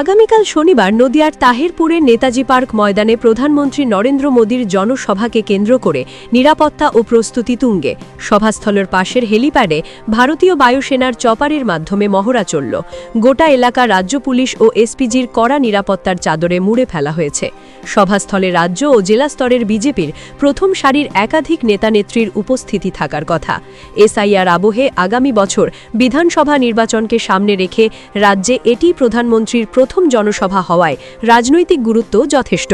আগামীকাল শনিবার নদিয়ার তাহেরপুরের নেতাজি পার্ক ময়দানে প্রধানমন্ত্রী নরেন্দ্র মোদীর জনসভাকে কেন্দ্র করে নিরাপত্তা ও প্রস্তুতি তুঙ্গে। সভাস্থলের পাশের হেলিপ্যাডে ভারতীয় বায়ুসেনার চপারের মাধ্যমে মহড়া চলল। গোটা এলাকা রাজ্য পুলিশ ও এসপিজির কড়া নিরাপত্তার চাদরে মুড়ে ফেলা হয়েছে। সভাস্থলে রাজ্য ও জেলা স্তরের বিজেপির প্রথম সারির একাধিক নেতানেত্রীর উপস্থিতি থাকার কথা। এসআইআর আবহে আগামী বছর বিধানসভা নির্বাচনকে সামনে রেখে রাজ্যে এটি প্রধানমন্ত্রীর প্রথম জনসভা হওয়ায় রাজনৈতিক গুরুত্ব যথেষ্ট।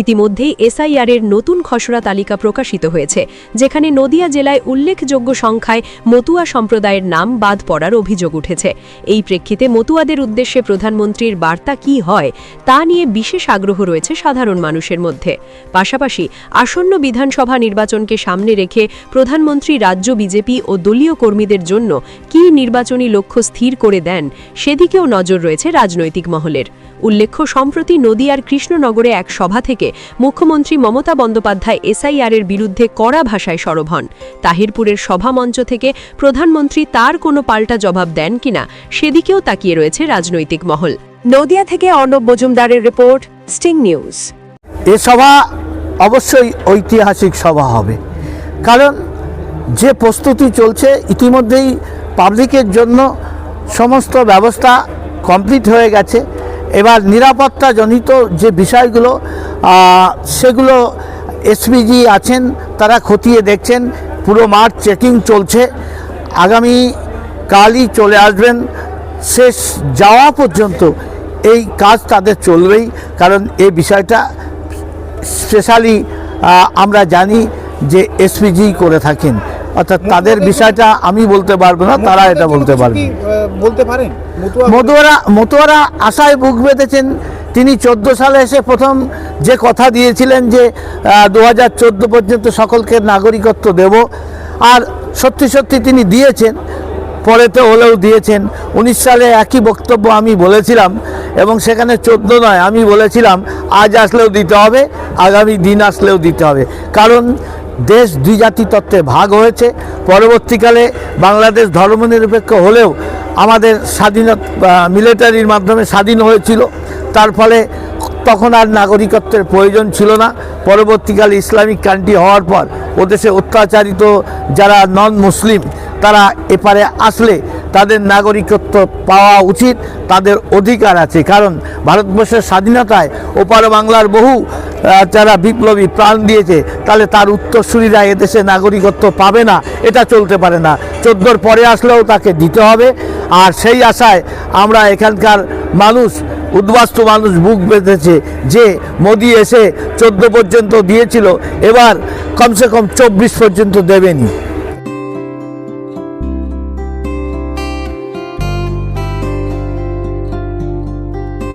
ইতিমধ্যেই এসআইআরের নতুন খসড়া তালিকা প্রকাশিত হয়েছে, যেখানে নদিয়া জেলায় উল্লেখযোগ্য সংখ্যায় মতুয়া সম্প্রদায়ের নাম বাদ পড়ার অভিযোগ উঠেছে। এই প্রেক্ষিতে মতুয়াদের উদ্দেশ্যে প্রধানমন্ত্রীর বার্তা কি হয়, তা নিয়ে বিশেষ আগ্রহ রয়েছে সাধারণ মানুষের মধ্যে। পাশাপাশি আসন্ন বিধানসভা নির্বাচনকে সামনে রেখে প্রধানমন্ত্রী, রাজ্য বিজেপি ও দলীয় কর্মীদের জন্য কি নির্বাচনী লক্ষ্য স্থির করে দেন, সেদিকেও নজর রয়েছে রাজনৈতিক মহলের। উল্লেখ্য, সম্প্রতি নদিয়ার কৃষ্ণনগরে এক সভা থেকে মুখ্যমন্ত্রী মমতা বন্দ্যোপাধ্যায় এসআইআরের বিরুদ্ধে কড়া ভাষায় সরব হন। তাহিরপুরের সভামঞ্চ থেকে প্রধানমন্ত্রী তার কোনো পাল্টা জবাব দেন কিনা, সেদিকেও তাকিয়ে রয়েছে রাজনৈতিক মহল। নদিয়া থেকে অর্ণব মজুমদারের রিপোর্ট, স্টিং নিউজ। এ সভা অবশ্যই ঐতিহাসিক সভা হবে। কারণ যে প্রস্তুতি চলছে, ইতিমধ্যেই পাবলিকের জন্য সমস্ত ব্যবস্থা কমপ্লিট হয়ে গেছে। এবার নিরাপত্তাজনিত যে বিষয়গুলো সেগুলো এসপিজি আছেন, তারা খতিয়ে দেখছেন। পুরো মাঠ চেকিং চলছে। আগামী কালই চলে আসবেন। শেষ যাওয়া পর্যন্ত এই কাজ তাদের চলবেই, কারণ এই বিষয়টা স্পেশালি আমরা জানি যে এসপিজি করে থাকেন। অর্থাৎ তাদের বিষয়টা আমি বলতে পারব না তারা এটা বলতে পারবে। বলতে পারেন? মতুয়া মতুয়ারা মতুয়ারা আশায় বুক বেঁধেছেন। তিনি চোদ্দ সালে এসে প্রথম যে কথা দিয়েছিলেন যে দু হাজার চোদ্দ পর্যন্ত সকলকে নাগরিকত্ব দেব। আর সত্যি সত্যি তিনি দিয়েছেন পরেতে হলেও দিয়েছেন। উনিশ সালে একই বক্তব্য আমি বলেছিলাম এবং সেখানে চোদ্দ নয়, আমি বলেছিলাম, আজ আসলেও দিতে হবে, আগামী দিন আসলেও দিতে হবে। কারণ দেশ দুই জাতি তত্ত্বে ভাগ হয়েছে, পরবর্তীকালে বাংলাদেশ ধর্মনিরপেক্ষ হলেও আমাদের স্বাধীনতা মিলিটারির মাধ্যমে স্বাধীন হয়েছিল, তার ফলে তখন আর নাগরিকত্বের প্রয়োজন ছিল না। পরবর্তীকালে ইসলামিক কান্ট্রি হওয়ার পর, ওদেশে অত্যাচারিত যারা নন মুসলিম তারা এপারে আসলে তাদের নাগরিকত্ব পাওয়া উচিত, তাদের অধিকার আছে। কারণ ভারতবর্ষের স্বাধীনতায় ওপার বাংলার বহু যারা বিপ্লবী প্রাণ দিয়েছে, তাহলে তার উত্তরসূরিরা এদেশে নাগরিকত্ব পাবে না, এটা চলতে পারে না। চোদ্দোর পরে আসলেও তাকে দিতে হবে। আর সেই আশায় আমরা এখানকার মানুষ, উদ্বাস্তু মানুষ বুক বেঁধেছে যে মোদি এসে চোদ্দ পর্যন্ত দিয়েছিল, এবার কমসে কম চব্বিশ পর্যন্ত দেবেনি।